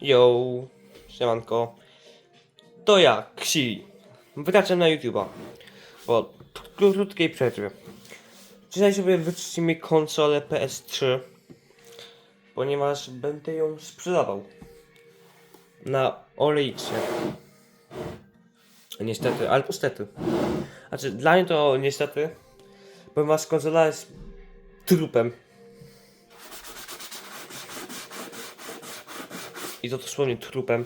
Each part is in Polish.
Yo, siemanko. To ja, Ksi. Wracam na YouTube'a. Po krótkiej przerwie. Dzisiaj sobie wyczyścimy konsolę PS3. Ponieważ będę ją sprzedawał. Na OLX-ie. Niestety, ale niestety. Znaczy, dla mnie to niestety. Ponieważ konsola jest trupem. I to dosłownie trupem.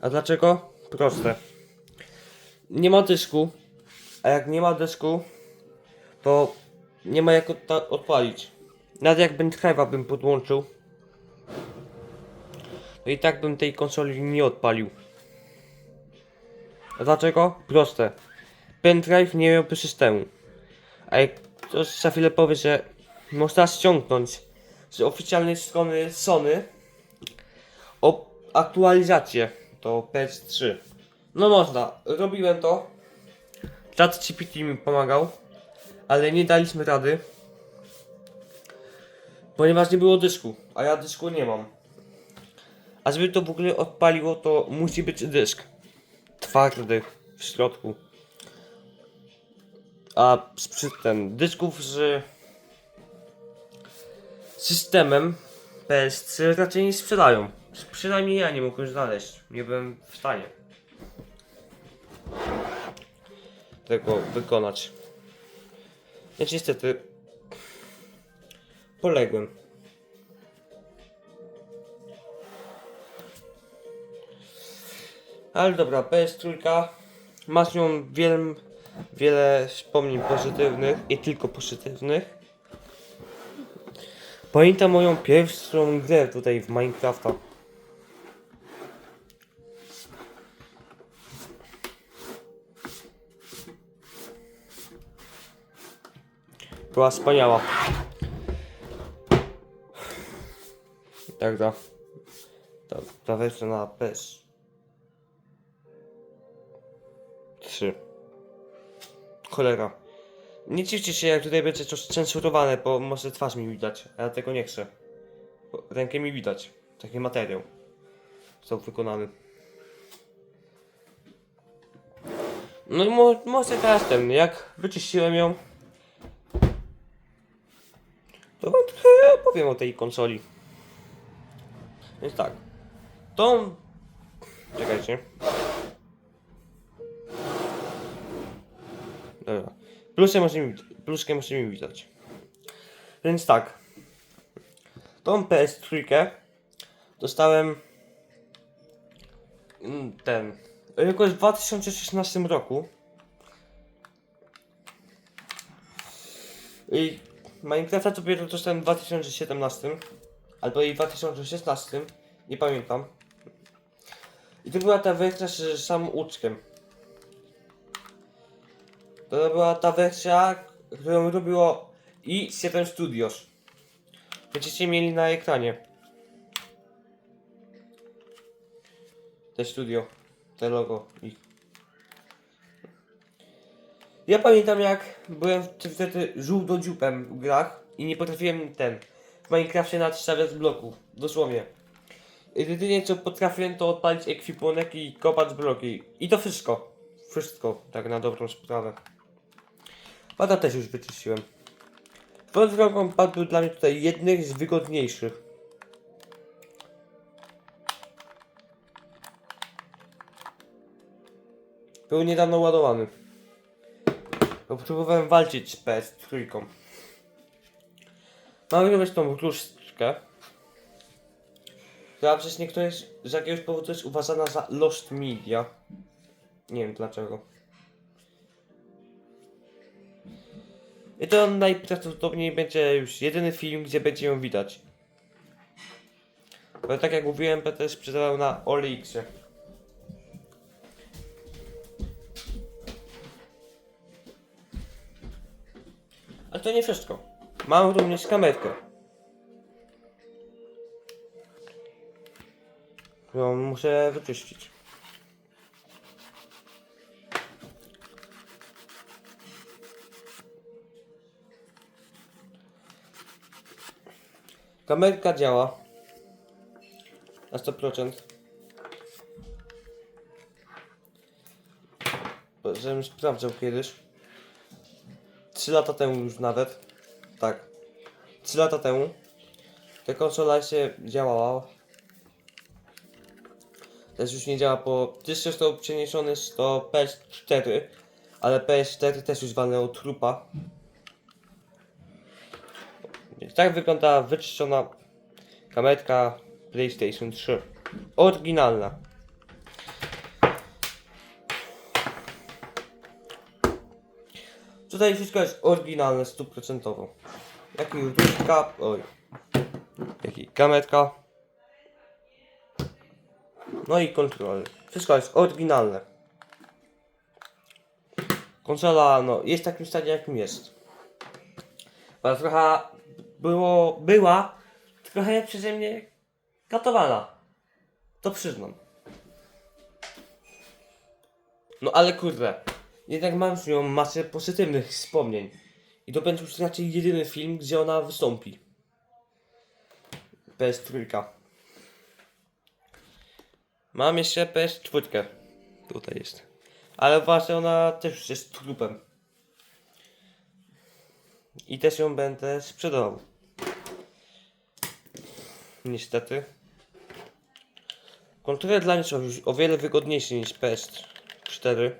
A dlaczego? Proste. Nie ma dysku, a jak nie ma dysku, to nie ma jak odpalić. Nawet jak pendrive'a bym podłączył, to i tak bym tej konsoli nie odpalił. A dlaczego? Proste. Pendrive nie miałby systemu. A jak ktoś za chwilę powie, że można ściągnąć z oficjalnej strony Sony o aktualizację do PS3. No można, robiłem to. ChatGPT mi pomagał, ale nie daliśmy rady. Ponieważ nie było dysku, a ja dysku nie mam. A żeby to w ogóle odpaliło, to musi być dysk. Twardy w środku. A przy ten dysków z systemem PS3 raczej nie sprzedają. Przynajmniej ja nie mogłem znaleźć. Nie byłem w stanie tego wykonać. Więc niestety poległem. Ale dobra, PS3 ma z nią wiele, wiele wspomnień pozytywnych i tylko pozytywnych. Pamiętam moją pierwszą grę tutaj w Minecrafta. Była wspaniała. Tak, da. Ta, ta wersja na PS. 3. Cholera. Nie dziwcie się, jak tutaj będzie coś cenzurowane, bo może twarz mi widać, a ja tego nie chcę. Rękę mi widać. Taki materiał. Został wykonany. No i mo może teraz ten, jak wyczyściłem ją, trochę powiem o tej konsoli. Więc tak. Tą... Czekajcie. Dobra. Plusem możemy, pluskę możemy widać. Więc tak. Tą PS3 dostałem mm, ten jakoś w 2016 roku. I Minecrafta to dopiero dostałem w 2017 albo i w 2016, nie pamiętam. I to była ta wersja z samym łuczkiem. To była ta wersja, którą robiło i 7 Studios. Będziecie mieli na ekranie. Te studio, te logo ich. Ja pamiętam jak byłem wtedy żółtodziupem w grach i nie potrafiłem ten w Minecrafcie nawet stawiać bloków, dosłownie. Jedynie co potrafiłem to odpalić ekwipunek i kopać bloki. I to wszystko. Wszystko, tak na dobrą sprawę. Pada też już wyczyściłem. Swoją drogą pad był dla mnie tutaj jednych z wygodniejszych. Był niedawno ładowany. Bo próbowałem walczyć z PS3. Mam również tą różdżkę. Która przez niektórych z jakiegoś powodu jest uważana za Lost Media. Nie wiem dlaczego. I to najprawdopodobniej będzie już jedyny film, gdzie będzie ją widać. Bo tak jak mówiłem, PT sprzedawał na OLX-ie. Ale to nie wszystko. Mam również kamerkę. Którą muszę wyczyścić. Kamerka działa. Na 100%. Bo Żebym sprawdzał kiedyś. 3 lata temu już nawet. Tak. 3 lata temu. Ta konsola się działała. Teraz już nie działa, bo dysk został przeniesiony do PS4, ale PS4 też już walnęło trupa. Tak wygląda wyczyszczona kametka PlayStation 3. Oryginalna. Tutaj wszystko jest oryginalne, stuprocentowo. Jak i różka, oj. Jak i kametka. No i kontroler. Wszystko jest oryginalne. Konsola, no, jest w takim stanie, jakim jest. Bo trochę było, była trochę przeze mnie katowana. To przyznam. No ale kurde, jednak mam z nią masę pozytywnych wspomnień. I to będzie już raczej jedyny film, gdzie ona wystąpi. PS3. Mam jeszcze PS4. Tutaj jest. Ale właśnie ona też jest trupem. I też ją będę sprzedawał. Niestety. Kontroler dla mnie są już o wiele wygodniejszy niż PS4.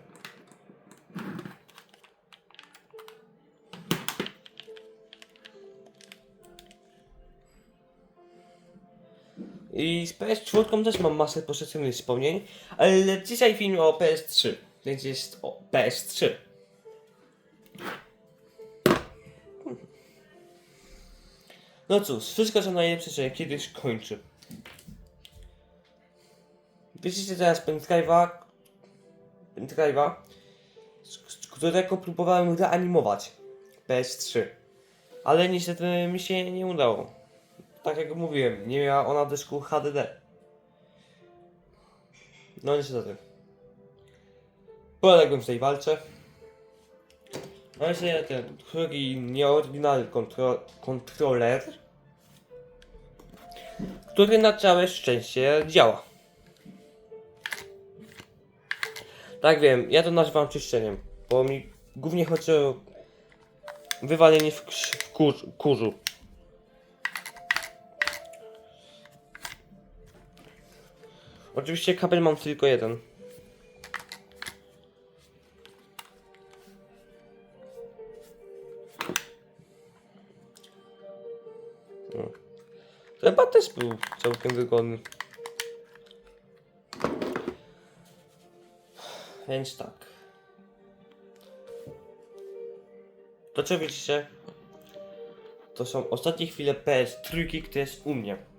I z PS4 też mam masę pozytywnych wspomnień, ale dzisiaj film o PS3, więc jest o PS3. No cóż, wszystko co najlepsze się kiedyś kończy. Widzicie teraz pendrive'a, pendrive'a, którego próbowałem reanimować PS3. Ale niestety mi się nie udało. Tak jak mówiłem, nie miała ona dysku HDD. No niestety. Poległem w tej walce. No sobie ten drugi nieoryginalny kontro kontroler, który na całe szczęście działa. Tak wiem, ja to nazywam czyszczeniem, bo mi głównie chodzi o wywalenie w, kurzu. Oczywiście kabel mam tylko jeden. Chyba też był całkiem wygodny. Więc tak. To widzicie, to są ostatnie chwile PS3, które jest u mnie.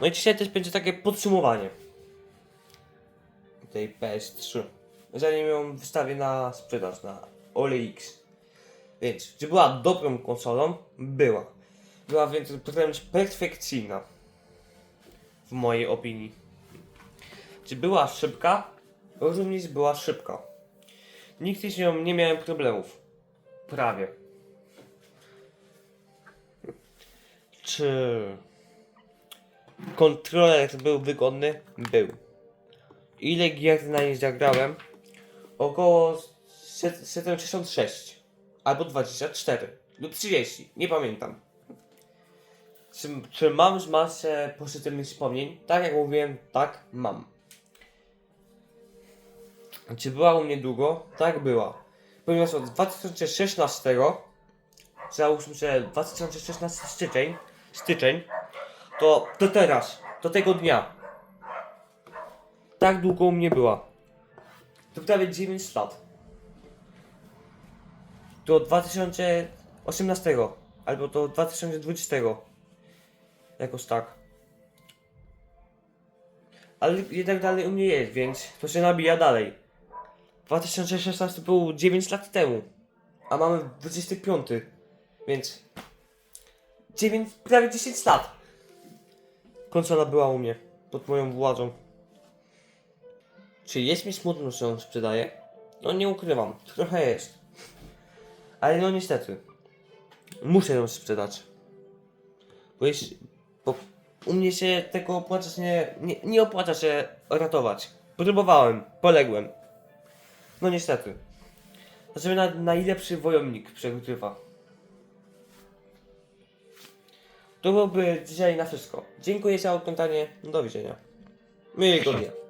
No i dzisiaj też będzie takie podsumowanie tej PS3. Zanim ją wystawię na sprzedaż na OLX. Więc, czy była dobrą konsolą? Była. Była więc wręcz perfekcyjna. W mojej opinii. Czy była szybka? Również była szybka. Nigdy z nią nie miałem problemów. Prawie. Czy kontroler był wygodny? Był. Ile gier na niej zagrałem? Około set- 76 albo 24 lub 30, nie pamiętam. Czy, czy mam z masę pozytywnych wspomnień? Tak jak mówiłem, tak mam. Czy była u mnie długo? Tak była. Ponieważ od 2016, załóżmy, że 2016 styczeń, styczeń, to do teraz, do tego dnia. Tak długo u mnie była. To prawie 9 lat. Do 2018 albo do 2020. Jakoś tak. Ale jednak dalej u mnie jest, więc to się nabija dalej. 2016 był 9 lat temu, a mamy 25, więc 9, prawie 10 lat. Konsola była u mnie, pod moją władzą. Czy jest mi smutno, że ją sprzedaję? No nie ukrywam, trochę jest. Ale no niestety, muszę ją sprzedać. Bo jest, Bo u mnie się tego opłaca się nie, nie, nie opłaca się ratować. Próbowałem, poległem. No niestety. Znaczy na, najlepszy wojownik przegrywa. To byłoby dzisiaj na wszystko. Dziękuję za oglądanie. Do widzenia. Miłego dnia.